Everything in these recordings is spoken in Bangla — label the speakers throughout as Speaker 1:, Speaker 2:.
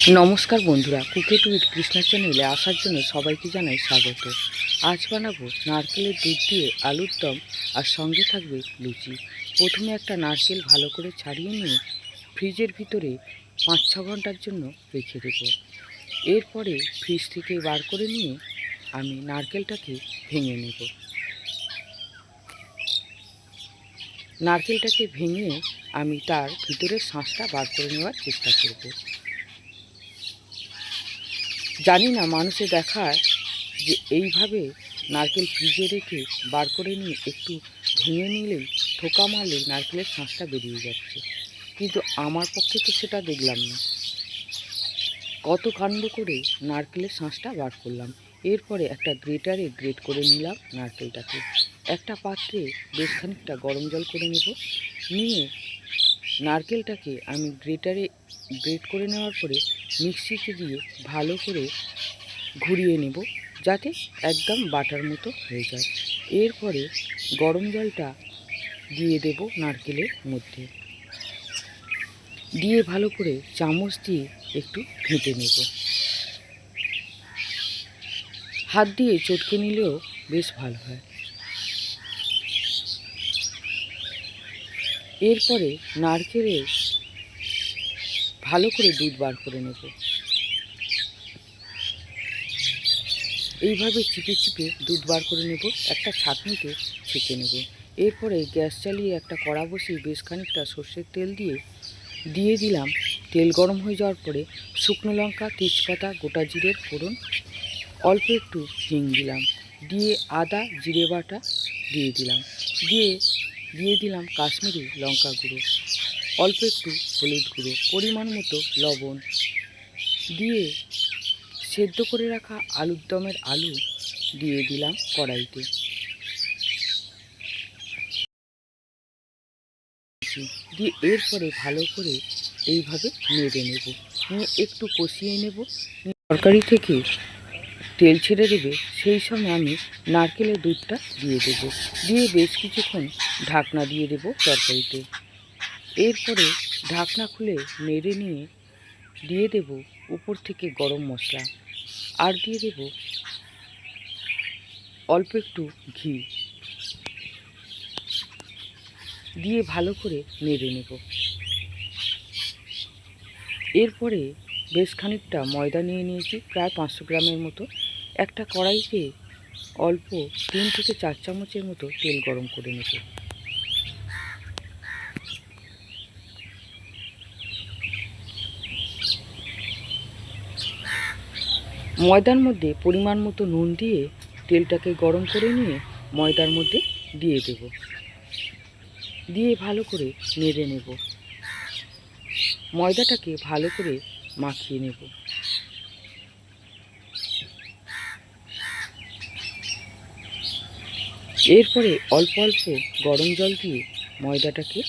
Speaker 1: নমস্কার বন্ধুরা, কুকেট উইথ কৃষ্ণা চ্যানেলে আসার জন্য সবাইকে জানাই স্বাগত। আজ বানাবো নারকেলের দুধ দিয়ে আলুর দম আর সঙ্গে থাকবে লুচি। প্রথমে একটা নারকেল ভালো করে ছাড়িয়ে নিয়ে ফ্রিজের ভিতরে পাঁচ ছ ঘণ্টার জন্য রেখে দেব। এরপরে ফ্রিজ থেকে বার করে নিয়ে আমি নারকেলটাকে ভেঙে নেব। নারকেলটাকে ভেঙে আমি তার ভিতরের শাঁসটা বার করে নেওয়ার চেষ্টা করব। জানি না মানুষে দেখায় যে এইভাবে নারকেল ফ্রিজে রেখে বার করে নিয়ে একটু ভেঙে নিলেই ঠোকা মারলেই নারকেলের শাঁসটা বেরিয়ে যাচ্ছে। কিন্তু আমার পক্ষে তো সেটা দেখলাম না। কত কাণ্ড করে নারকেলের শাঁসটা বার করলাম। এরপরে একটা গ্রেটারে গ্রেট করে নিলাম নারকেলটাকে। একটা পাত্রে বেশ খানিকটা গরম জল করে নেব। নিয়ে নারকেলটাকে আমি গ্রেটারে গ্রেট করে নেওয়ার পরে মিক্সিতে দিয়ে ভালো করে ঘুরিয়ে নেব যাতে একদম বাটার মতো হয়ে যায়। এরপরে গরম জলটা দিয়ে দেব নারকেলের মধ্যে। দিয়ে ভালো করে চামচ দিয়ে একটু ঘেঁটে নেব। হাত দিয়ে চটকে নিলেও বেশ ভালো হয়। এরপরে নারকেলের ভালো করে দুধ বার করে নেব। এইভাবে চিপে চিপে দুধ বার করে নেব, একটা ছাঁকনিতে ছেঁকে নেব। এরপরে গ্যাস চালিয়ে একটা কড়া বসিয়ে বেশ খানিকটা সর্ষের তেল দিয়ে দিয়ে দিলাম। তেল গরম হয়ে যাওয়ার পরে শুকনো লঙ্কা, তেজপাতা, গোটা জিরের ফোড়ন, অল্প একটু হিং দিলাম। দিয়ে আদা, জিরে বাটা দিয়ে দিলাম। দিয়ে দিয়ে দিলাম কাশ্মীরি লঙ্কা গুঁড়ো। অল্প একটু হলুদ গুঁড়ো পরিমাণ মতো লবণ দিয়ে সেদ্ধ করে রাখা আলুর দমের আলু দিয়ে দিলাম কড়াইতে। দিয়ে এরপরে ভালো করে এইভাবে নেড়ে নেব। একটু কষিয়ে নেব। তরকারি থেকে তেল ছেড়ে দেবে, সেই সময় আমি নারকেলের দুধটা দিয়ে দেব। দিয়ে বেশ কিছুক্ষণ ঢাকনা দিয়ে দেব তরকারিতে। এরপরে ঢাকনা খুলে নেড়ে নিয়ে দিয়ে দেব উপর থেকে গরম মশলা। আর দিয়ে দেব অল্প একটু ঘি। দিয়ে ভালো করে নেড়ে নেব। এরপরে বেশ খানিকটা ময়দা নিয়ে নিয়েছি, প্রায় পাঁচশো গ্রামের মতো। একটা কড়াইতে অল্প তিন থেকে চার চামচের মতো তেল গরম করে নেব। ময়দার মধ্যে পরিমাণ মতো নুন দিয়ে তেলটাকে গরম করে নিয়ে ময়দার মধ্যে দিয়ে দেব। দিয়ে ভালো করে নেড়ে নেব। ময়দাটাকে ভালো করে মাখিয়ে নেব। এরপরে অল্প অল্প গরম জল দিয়ে ময়দাটাকে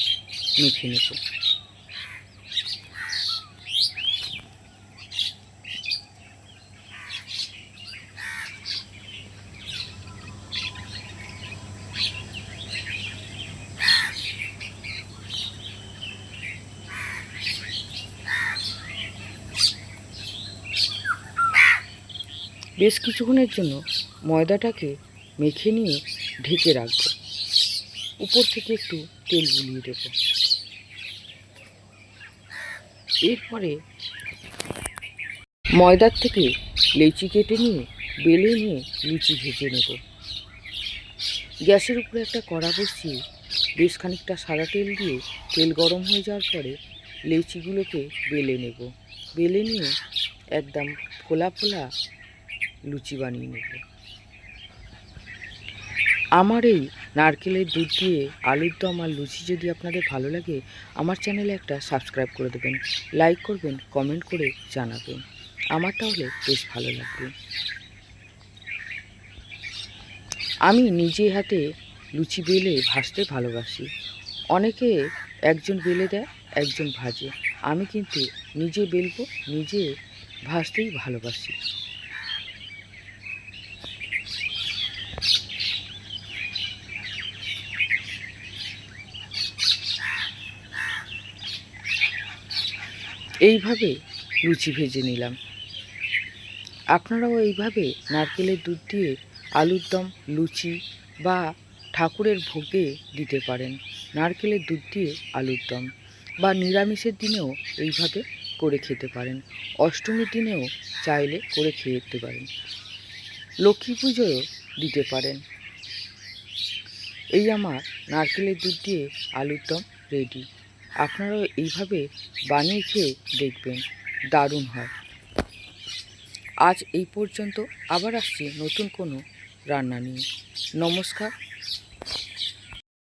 Speaker 1: মেখে নেব। বেশ কিছুক্ষণের জন্য ময়দাটাকে মেখে নিয়ে ঢেকে রাখব। উপর থেকে একটু তেল বুলিয়ে দেব। এরপরে ময়দার থেকে লেচি কেটে নিয়ে, বেলে নিয়ে লুচি ভেজে নেব। গ্যাসের উপরে একটা কড়া বসিয়ে বেশ খানিকটা সাদা তেল দিয়ে তেল গরম হয়ে যাওয়ার পরে লেচিগুলোকে বেলে নেব। বেলে নিয়ে একদম ফোলা ফোলা লুচি বানিয়ে নেব। আমার এই নারকেলের দুধ দিয়ে আলুর দম আর লুচি যদি আপনাদের ভালো লাগে, আমার চ্যানেলে একটা সাবস্ক্রাইব করে দেবেন, লাইক করবেন, কমেন্ট করে জানাবেন। আমার তাহলে বেশ ভালো লাগবে। আমি নিজে হাতে লুচি বেলে ভাজতে ভালোবাসি। অনেকে একজন বেলে দেয়, একজন ভাজে। আমি কিন্তু নিজে বেলবো, নিজে ভাজতেই ভালোবাসি। এইভাবে লুচি ভেজে নিলাম। আপনারাও এইভাবে নারকেলের দুধ দিয়ে আলুর দম, লুচি বা ঠাকুরের ভোগে দিতে পারেন। নারকেলের দুধ দিয়ে আলুর দম বা নিরামিষের দিনেও এইভাবে করে খেতে পারেন। অষ্টমীর দিনেও চাইলে করে খেতে পারেন। লক্ষ্মী পুজোয়ও দিতে পারেন। এই আমার নারকেলের দুধ দিয়ে আলুর দম রেডি আপনারাও এইভাবে বানিয়ে খেয়ে দেখবেন, দারুণ হয়। আজ এই পর্যন্ত আবার আসছি নতুন কোনো রান্না নিয়ে। নমস্কার।